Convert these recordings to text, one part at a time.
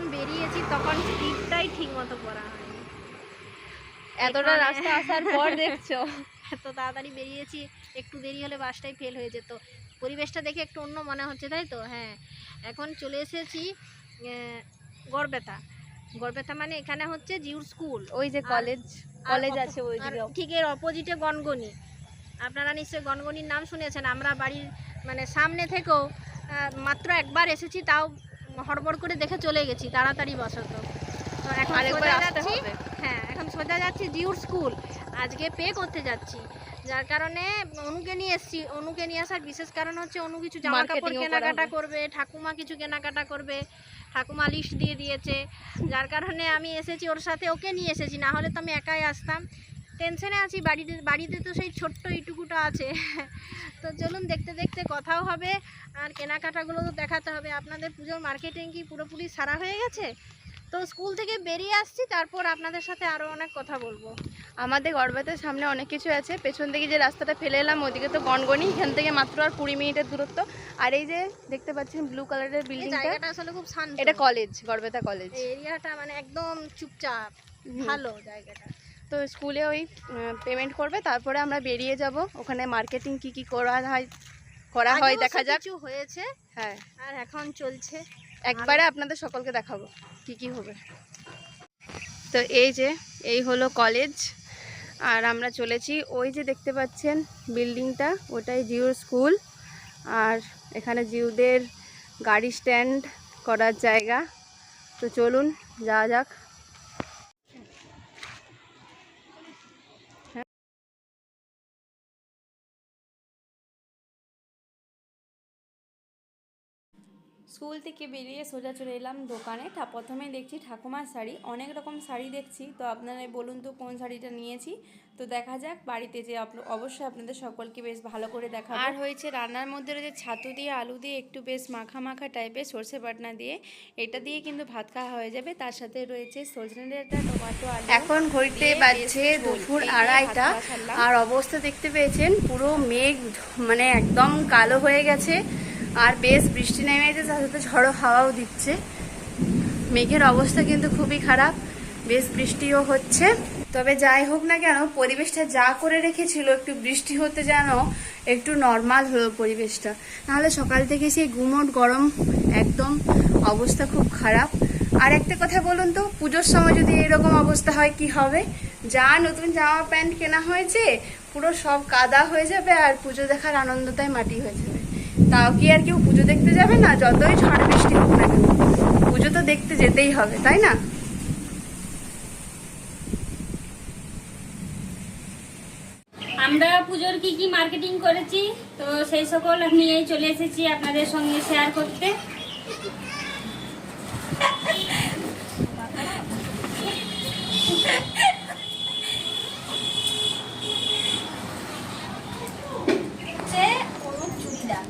যখন বেরিয়েছি তখন স্লিপটাই ঠিক মতো করা হয়নি। এতটা রাস্তা আসার পর দেখছ? এত তাড়াতাড়ি বেরিয়েছি একটু দেরি হলে বাসটাই ফেল হয়ে যেত। পরিবেশটা দেখে একটু অন্য মনে হচ্ছে তাই তো? হ্যাঁ। এখন চলে এসেছি গড়বেতা। গড়বেতা মানে এখানে হচ্ছে জিউর স্কুল ওই যে কলেজ কলেজ আছে ওই ঠিক এর অপোজিটে গনগনি। আপনারা নিশ্চয়ই গনগনির নাম শুনেছেন। আমরা বাড়ির মানে সামনে থেকেও মাত্র একবার এসেছি তাও হড়বড় করে দেখে চলে গেছি তাড়াতাড়ি বসত তো। এখন সোজা যাচ্ছি। হ্যাঁ এখন সোজা যাচ্ছি জিউর স্কুল। আজকে পে করতে যাচ্ছি। যার কারণে অনুকে নিয়ে এসেছি। অনুকে নিয়ে আসার বিশেষ কারণ হচ্ছে অনু কিছু জামা কাপড় কেনাকাটা করবে ঠাকুমা কিছু কেনাকাটা করবে ঠাকুমা লিস্ট দিয়ে দিয়েছে। যার কারণে আমি এসেছি ওর সাথে ওকে নিয়ে এসেছি। না হলে তো আমি একাই আসতাম। টেনশনে আছি বাড়িতে বাড়িতে তো সেই ছোট্ট ইটুকুটা আছে। তো চলুন দেখতে দেখতে কথাও হবে আর কেনাকাটাগুলো তো দেখাতে হবে। আপনাদের পুজোর মার্কেটিং কি পুরোপুরি সারা হয়ে গেছে? তো স্কুল থেকে বেরিয়ে আসছি তারপর আপনাদের সাথে আরও অনেক কথা বলব। আমাদের গড়বাতের সামনে অনেক কিছু আছে। পেছন থেকে যে রাস্তাটা ফেলে এলাম ওইদিকে তো গনগনি এখান থেকে মাত্র আর কুড়ি মিনিটের দূরত্ব। আর এই যে দেখতে পাচ্ছেন ব্লু কালারের বিল্ডিং জায়গাটা আসলে খুব শান্ত। এটা কলেজ গড়বেতা কলেজ এরিয়াটা মানে একদম চুপচাপ। ভালো জায়গাটা। তো স্কুলে ওই পেমেন্ট করবে তারপরে আমরা বেরিয়ে যাব। ওখানে মার্কেটিং কি কি করা হয় করা হয় দেখা যাক। কিছু হয়েছে হ্যাঁ। আর এখন চলছে। একবারে আপনাদের সকলকে দেখাবো কি কি হবে। তো এই যে এই হলো কলেজ আর আমরা চলেছি ওই যে দেখতে পাচ্ছেন বিল্ডিংটা ওটাই জিওর স্কুল আর এখানে জিউদের গাড়ি স্ট্যান্ড করার জায়গা। তো চলুন যাওয়া যাক। স্কুল থেকে বেরিয়ে সোজা চলে এলাম দোকানে। তা প্রথমে দেখছি ঠাকুমার শাড়ি। অনেক রকম শাড়ি দেখছি। তো আপনারা বলুন তো কোন শাড়িটা নিয়েছি? তো দেখা যাক বাড়িতে যে আপ- অবশ্যই আপনাদের সকলকে বেশ ভালো করে দেখা আর হয়েছে রান্নার মধ্যে রয়েছে ছাতু দিয়ে আলু দিয়ে একটু বেশ মাখা মাখা টাইপের সর্ষে বাটনা দিয়ে। এটা দিয়ে কিন্তু ভাত খাওয়া হয়ে যাবে। তার সাথে রয়েছে সজনে ডাঁটা টমেটো আলু। এখন ঘড়িতে বাজছে। দুপুর আড়াইটা। আর অবস্থা দেখতে পেয়েছেন পুরো মেঘ মানে একদম কালো হয়ে গেছে। আর বেশ বৃষ্টি নেমেছে তার সাথে ঝড়ো হাওয়াও দিচ্ছে। মেঘের অবস্থা কিন্তু খুবই খারাপ, বেশ বৃষ্টিও হচ্ছে। তবে যাই হোক না কেন, পরিবেশটা যা করে রেখেছিল, একটু বৃষ্টি হতে যেন একটু নর্মাল হলো পরিবেশটা। নাহলে সকাল থেকে সেই গুমট গরম, একদম অবস্থা খুব খারাপ। আর একটা কথা বলুন তো, পুজোর সময় যদি এরকম অবস্থা হয়, কি হবে? যা নতুন জামা প্যান্ট কেনা হয়েছে, পুরো সব কাদা হয়ে যাবে আর পুজো দেখার আনন্দটাই মাটি হয়ে যাবে। তাও কি আর কেউ পুজো দেখতে যাবে না, যতই ঝড় বৃষ্টি হোক না কেন। পুজো তো দেখতে যেতেই হবে, তাই না? আমরা পুজোর কি কি মার্কেটিং করেছি? তো সেই সকল নিয়েই চলে এসেছি আপনাদের সঙ্গে শেয়ার করতে হচ্ছে অনুর চুড়িদার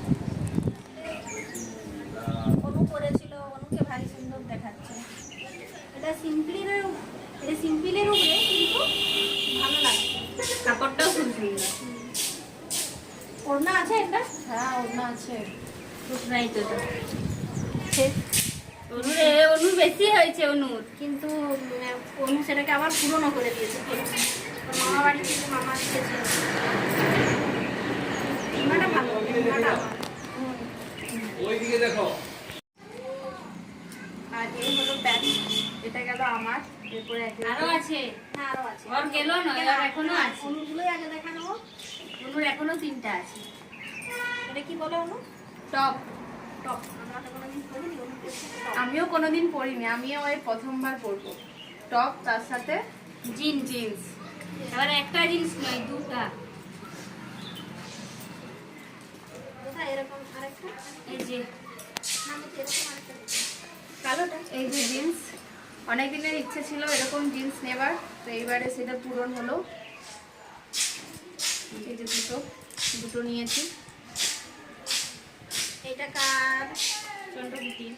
অনু করেছিল অনুকে ভারী সুন্দর দেখাচ্ছে এটা সিম্পলির এটা সিম্পলের উপরে কিন্তু ভালো লাগছে কাপড়টাও খুব সুন্দর ওড়না আছে এটা হ্যাঁ ওনা আছে রাইট ওটা অনুর অনুর বেশি হয়েছে অনুর কিন্তু অনু সেটাকে আবার পুরনো করে দিয়েছে মামা বাড়ি থেকে মামা ওড়নাটা ভালো ওড়নাটা আমার। ওইদিকে দেখো আর এই হলো প্যান্ট এটা গেল আমার এরপরে এক আরও আছে? হ্যাঁ আরও আছে। ওর গেল নয় ওর এখনও আছে। অনুগুলোই আগে দেখা নেব। অনুর এখনও তিনটা আছে। এটা কি বলে অনু? টপ। টপ। আমিও কোনোদিন পরিনি আমিও ওই প্রথমবার পরবো টপ তার সাথে জিন জিন্স। এবার একটা জিন্স নয় দুটা কোথায় এরকম আরেকটা এই যে না আমি তো এরকম আরেকটা দেখি। কালোটা এই যে জিন্স অনেক দিনের ইচ্ছে ছিল এরকম জিন্স নেবার তো এইবারে সেটা পূরণ হলো। এই যে দুটো দুটো নিয়েছি। এটা কার? চন্দ্রবুটি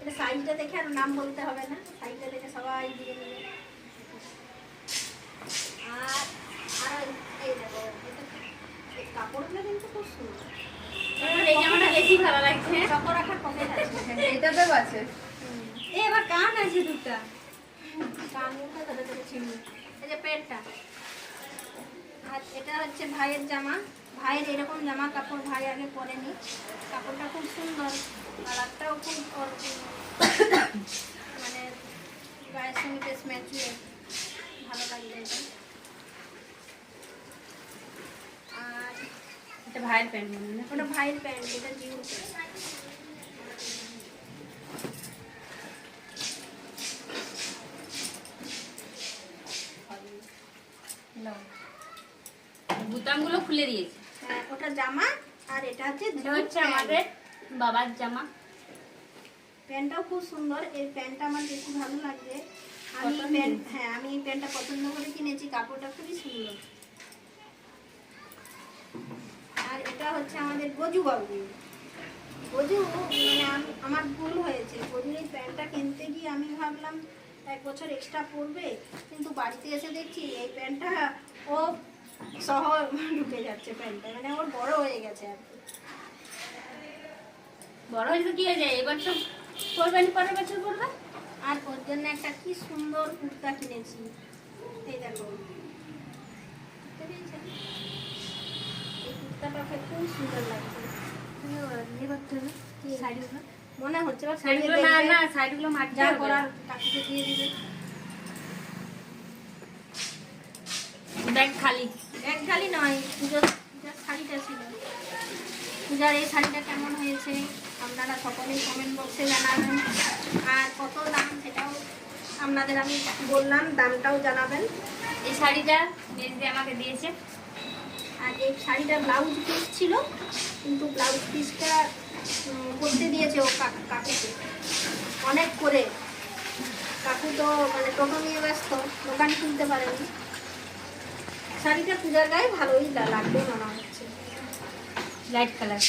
এটা সাইজটা দেখে আর নাম বলতে হবে না সাইজটা দেখে সবাই দিয়ে নেবে। আর আর এই দেখো এটা কাপড়গুলো কিন্তু খুব সুন্দর। এই জামাটা বেশি ভালো লাগছে। চকো রাখার পকেট আছে। এটাতেও আছে। এ এবার কান আছে দুটা। পেটটা আর এটা হচ্ছে ভাইয়ের জামা। ভাইয়ের এরকম জামা কাপড় ভাই আগে পরেনি। কাপড়টা খুব সুন্দর কালারটাও খুব মানে গায়ের সঙ্গে বেশ ম্যাচিয়ে ভালো লাগবে এটা। আর এটা ভাইয়ের প্যান্ট ওটা ভাইয়ের প্যান্ট এটা জিউ বুতামগুলো খুলে দিয়েছে। হ্যাঁ ওটা জামা আর এটা হচ্ছে এটা হচ্ছে আমাদের বাবার জামা। প্যান্টটাও খুব সুন্দর এই প্যান্টটা আমার বেশি ভালো লাগছে আমি প্যান্ট হ্যাঁ আমি এই প্যান্টটা পছন্দ করে কিনেছি কাপড়টা খুবই সুন্দর। আর এটা হচ্ছে আমাদের গজু বাবু গজু মানে আমার ভুল হয়েছে। গজুর এই প্যান্টটা কিনতে গিয়ে আমি ভাবলাম এক বছর এক্সট্রা পরবে কিন্তু বাড়িতে এসে দেখছি এই প্যান্টটা ও সহ ঢুকে যাচ্ছে প্যান্টটা মানে ওর বড় হয়ে গেছে আর বড় হয়েছে কি হয়ে যায় এবার তো করবেন পরের বছর করবে আর ওর জন্য একটা কি সুন্দর কুর্তা কিনেছি। এই দেখো? এই কুর্তাটাকে খুব সুন্দর লাগছে। ইয়ে করতে হবে কি? মনে হচ্ছে বা শাড়িগুলো না না শাড়িগুলো মারতে যা করার কাকুকে দিয়ে দিবে। ব্যাগ খালি। এক নয় পুজোর পূজার শাড়িটা ছিল। পূজার এই শাড়িটা কেমন হয়েছে আপনারা সকলেই কমেন্ট বক্সে জানাবেন। আর কত দাম সেটাও আপনাদের আমি বললাম দামটাও জানাবেন। এই শাড়িটা মেজদি আমাকে দিয়েছে। আর এই শাড়িটা ব্লাউজ পিস ছিল কিন্তু ব্লাউজ পিসটা করতে দিয়েছে ও কাকুকে। অনেক করে। কাকু তো মানে টোটো নিয়ে ব্যস্ত দোকান খুলতে পারেনি। শাড়িটা পূজার গায়ে ভালোই লাগবে মনে হচ্ছে। লাইট কালার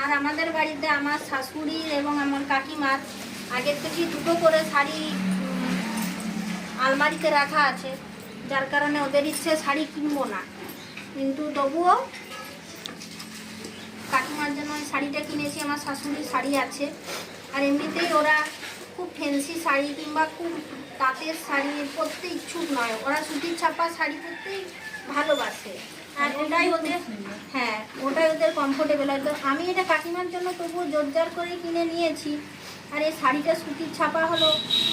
আর আমাদের বাড়িতে আমার শাশুড়ি এবং আমার কাকিমার আগের থেকে দুটো করে শাড়ি আলমারিতে রাখা আছে। যার কারণে ওদের ইচ্ছে শাড়ি কিনবো না। কিন্তু তবুও কাকিমার জন্য ওই শাড়িটা কিনেছি, আমার শাশুড়ির শাড়ি আছে। আর এমনিতেই ওরা খুব ফ্যান্সি শাড়ি কিংবা খুব তাঁতের শাড়ি পরতে ইচ্ছুক নয়। ওরা সুতির ছাপা শাড়ি পরতেই ভালোবাসে। আর ওটাই ওদের হ্যাঁ ওটাই ওদের কমফোর্টেবল হয়। তো আমি এটা কাকিমার জন্য তবুও জোরজার করে কিনে নিয়েছি। আর এই শাড়িটা সুতির ছাপা হলো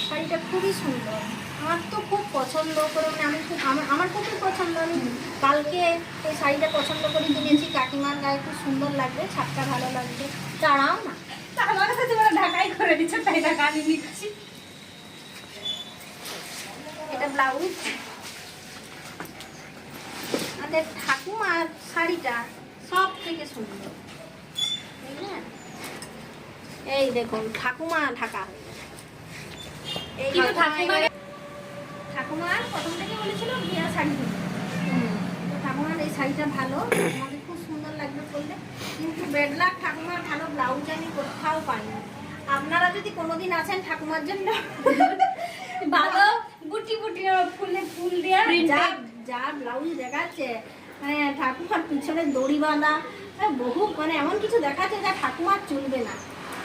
শাড়িটা খুবই সুন্দর। আমার তো খুব পছন্দ করে মানে আমি খুব আমার আমার খুবই পছন্দ। আমি কালকে এই শাড়িটা পছন্দ করে কিনেছি। কাকিমার গায়ে খুব সুন্দর লাগবে ছাপটা ভালো লাগবে। দাঁড়াও না। আমার কাছে তোমরা ঢাকাই করে দিচ্ছ তাই আমি নিচ্ছি। এটা ব্লাউজ। আমাদের ঠাকুমার শাড়িটা সব থেকে সুন্দর। বুঝলেন? এই দেখুন ঠাকুমা ঢাকা হয়ে গেছে। এই ঠাকুমার প্রথম থেকে বলেছিল বিয়া শাড়ি ঠাকুমার এই শাড়িটা ভালো। আমাদের খুব সুন্দর লাগবে করলে কিন্তু বেডলাক ঠাকুমার ভালো ব্লাউজ আমি কোথাও পাইনি। আপনারা যদি কোনোদিন আসেন ঠাকুমার জন্য ভালো। বুটি বুটি ফুলে ফুল দেওয়া যা যা ব্লাউজ দেখাচ্ছে। মানে ঠাকুমার পিছনে দড়ি বাঁধা বহু মানে এমন কিছু দেখাচ্ছে যা ঠাকুমার চলবে না।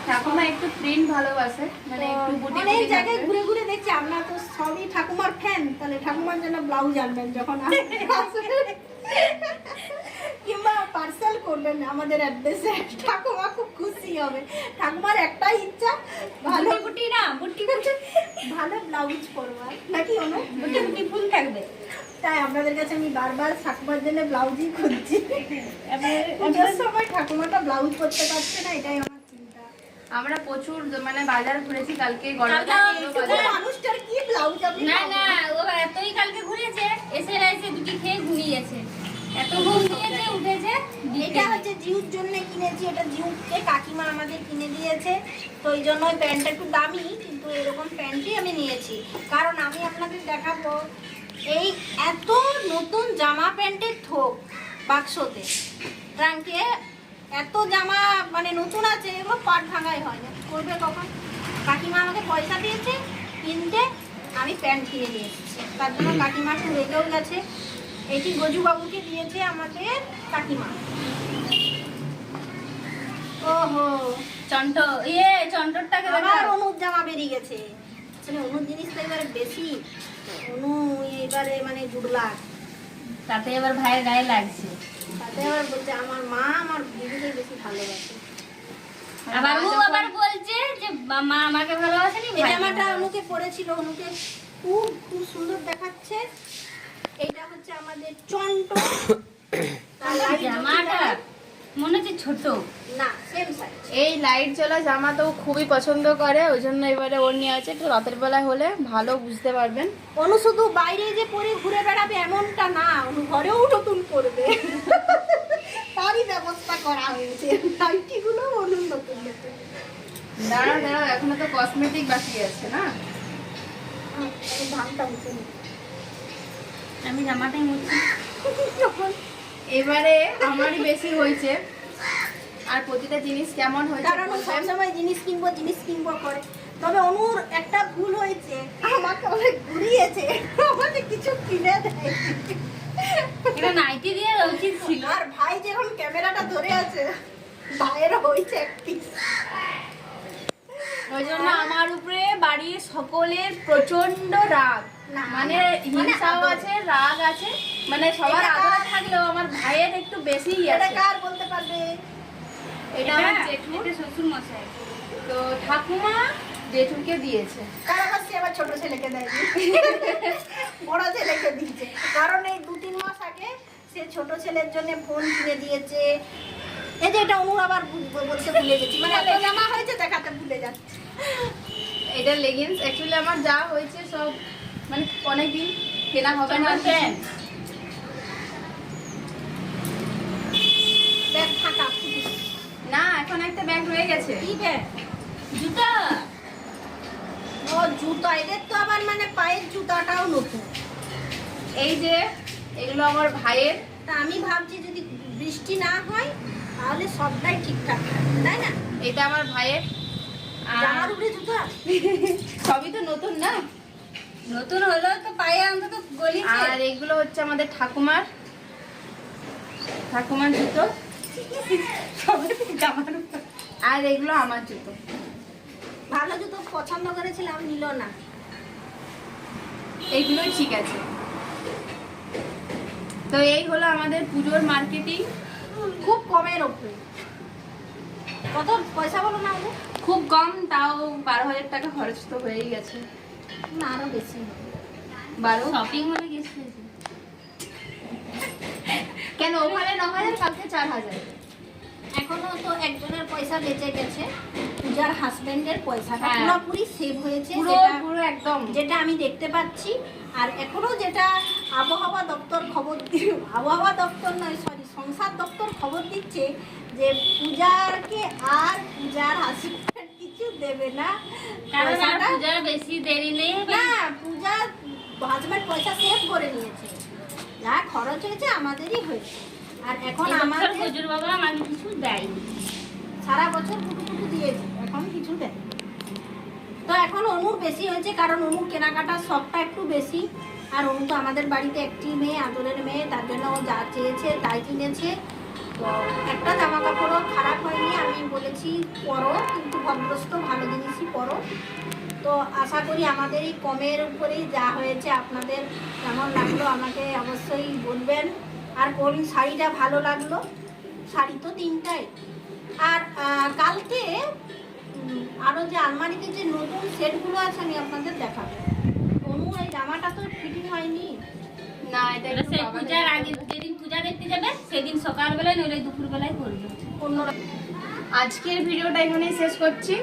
ঠাকুমা একটু প্রিন্ট ভালোবাসে মানে একটু বুটি অনেক জায়গায় ঘুরে ঘুরে দেখছি আপনারা তো সবই ঠাকুমার ফ্যান তাহলে ঠাকুমার জন্য ব্লাউজ আনবেন যখন কিংবা পার্সেল করবেন আমাদের অ্যাড্রেসে ঠাকুমা খুব খুশি হবে। ঠাকুমার একটাই ইচ্ছা ভালো বুটি না বুটি বুটি। ভালো ব্লাউজ পরবার। নাকি অনু? বুটি বুটি ফুল থাকবে। তাই আপনাদের কাছে আমি বারবার ঠাকুমার জন্য ব্লাউজই খুঁজছি। পুজোর সময় ঠাকুমাটা ব্লাউজ করতে পারছে না এটাই আমার চিন্তা। আমরা প্রচুর মানে বাজার ঘুরেছি কালকে মানুষটার কি ব্লাউজ আপনি না না ও এতই কালকে ঘুরেছে এসে রাইছে দুটি খেয়ে ঘুমিয়েছে। এত ঘুম এটা হচ্ছে জিউর জন্য কিনেছি, এটা জিউকে কাকিমা আমাদের কিনে দিয়েছে। তো এই জন্য ওই প্যান্টটা একটু দামি, কিন্তু এরকম প্যান্টই আমি নিয়েছি। কারণ আমি আপনাদের দেখাবো, এই এত নতুন জামা প্যান্টের থোক বাক্সতে। ট্রাঙ্কে এত জামা মানে নতুন আছে, এগুলো পাট ভাঙাই হয় না। করবে কখন? কাকিমা আমাকে পয়সা দিয়েছে, কিনতে আমি প্যান্ট কিনে নিয়ে এসেছি। তার জন্য কাকিমা একটু রেগেও গেছে। এটি গজুবাবুকে দিয়েছে আমাদের কাকিমা। ওহো। চন্ট ইয়ে চন্টরটাকে আবার অনুর জামা বেরিয়ে গেছে। আসলে অনুর জিনিস তো এবারে বেশি। অনু এবারে মানে জুড়লাক তাতে এবার ভাইয়ের গায়ে লাগছে। তাতে আবার বলছে আমার মা আমার দিদিকে বেশি ভালোবাসে। আবার ও আবার বলছে যে মা আমাকে ভালোবাসেনি এই জামাটা অনুকে পরেছিল। অনুকে খুব খুব সুন্দর দেখাচ্ছে। আমাদের জামাটা? মনে হচ্ছে ছোট? না সেম সাইজ এই লাইট জ্বলা জামা তো খুবই পছন্দ করে ওই জন্য এবারে ওর নিয়ে আছে একটু রাতের বেলায় হলে ভালো বুঝতে পারবেন। অনু শুধু বাইরে যে পরে ঘুরে বেড়াবে এমনটা না অনু ঘরেও নতুন করবে। তারই ব্যবস্থা করা হয়েছে। নাইটিগুলো অনু নতুন নতুন। দাঁড়াও দাঁড়াও এখনও তো কসমেটিক বাকি আছে না? মুছে নিই। আমি জামাটাই মুছি। এবারে আমারই বেশি হয়েছে। আর প্রতিটা জিনিস কেমন হয়েছে কারণ? সবসময় জিনিস কিনবো জিনিস কিনবো করে। তবে অনুর একটা ভুল হয়েছে। আমাকে অনেক ঘুরিয়েছে। আমাকে কিছু কিনে দেয় এটা নাইটি দিয়ে উচিত ছিল। আর ভাই যখন ক্যামেরাটা ধরে আছে ভাইয়ের হয়েছে একটি ওই জন্য আমার উপরে বাড়ির সকলের প্রচণ্ড রাগ। মানে না, হিংসাও। আছে রাগ আছে। মানে সবার আদর থাকলেও আমার ভাইয়ের একটু বেশিই এটা আছে। কার বলতে পারবে? এটা আমার জেঠু এটা শ্বশুর মশাই তো ঠাকুমা জেঠুকে দিয়েছে। কার আবার সে আবার ছোট ছেলেকে দেয়নি। বড় ছেলেকে দিয়েছে। কারণ এই দু তিন মাস আগে সে ছোট ছেলের জন্য ফোন কিনে দিয়েছে। এই যে এটা অনুর আবার বলতে ভুলে গেছি। মানে এত জামা হয়েছে দেখাতে ভুলে যাচ্ছে। এটা লেগিংস অ্যাকচুয়ালি আমার যা হয়েছে সব মানে অনেকদিন কেনা হবে না। প্যান্ট ব্যাগ ফাঁকা। না এখন একটা ব্যাগ রয়ে গেছে। কি ব্যাগ? জুতা। ও জুতা। এদের তো আবার মানে পায়ের জুতাটাও নতুন। এই যে এগুলো আমার ভাইয়ের। তা আমি ভাবছি যদি বৃষ্টি না হয় তাহলে সবটাই ঠিকঠাক থাকবে তাই না? এটা আমার ভাইয়ের। আর উপরে জুতা। সবই তো নতুন না? নতুন হলো তো পায়ে অন্তত গলিছে। আর এগুলো হচ্ছে আমাদের ঠাকুমার ঠাকুমার জুতো। আর এগুলো আমার জুতো। ভালো জুতো পছন্দ করেছিলাম নিল না। এইগুলোই ঠিক আছে। তো এই হলো আমাদের পুজোর মার্কেটিং খুব কমের ওপরে কত পয়সা বলো না খুব কম তাও বারো হাজার টাকা খরচ তো হয়েই গেছে। না আরও বেশি বারো? শপিং মলে গেছে। কেন ওখানে ন হাজার কালকে চার হাজার। এখনও তো একজনের পয়সা বেঁচে গেছে। পূজার হাজবেন্ডের পয়সাটা হ্যাঁ। পুরোপুরি সেভ হয়েছে পুরো যেটা- একদম। যেটা আমি দেখতে পাচ্ছি। আর এখনও যেটা আবহাওয়া দপ্তর খবর আবহাওয়া দপ্তর নয় সরি সংসার দপ্তর খবর দিচ্ছে যে পূজাকে আর পূজার হাসিবার কিছু দেবে না। কারণ আর পূজার বেশি দেরি নেই। না পূজা হাজবেন্ড পয়সা সেভ করে নিয়েছে। যা খরচ হয়েছে আমাদেরই হয়েছে। আর এখন আমাদের পুজোর বাবা আমাকে কিছু দেয়নি। সারা বছর কুটু কুটু দিয়েছে এখন কিছু দেয় তো এখন অনুর বেশি হয়েছে কারণ অনুর কেনাকাটার শখটা একটু বেশি। আর অনু তো আমাদের বাড়িতে একটি মেয়ে আদরের মেয়ে তার জন্য ও যা চেয়েছে তাই কিনেছে। একটা জামা কাপড়ও খারাপ হয়নি আমি বলেছি পরো কিন্তু ভদ্রস্ত ভালো জিনিসই পরো। তো আশা করি আমাদের এই কমের উপরেই যা হয়েছে আপনাদের কেমন লাগল আমাকে অবশ্যই বলবেন। আর কোন শাড়িটা ভালো লাগল? শাড়ি তো তিনটাই। আর কালকে আরও যে আলমারিতে যে নতুন সেটগুলো আছে আমি আপনাদের দেখাবো। অনু এই জামাটা তো ফিটিং হয়নি। না এটা পূজার আগে যেদিন পূজা দেখতে যাবে সেদিন সকালবেলায় নইলে দুপুরবেলায় করবে। অন্য আজকের ভিডিওটা এখানেই শেষ করছি।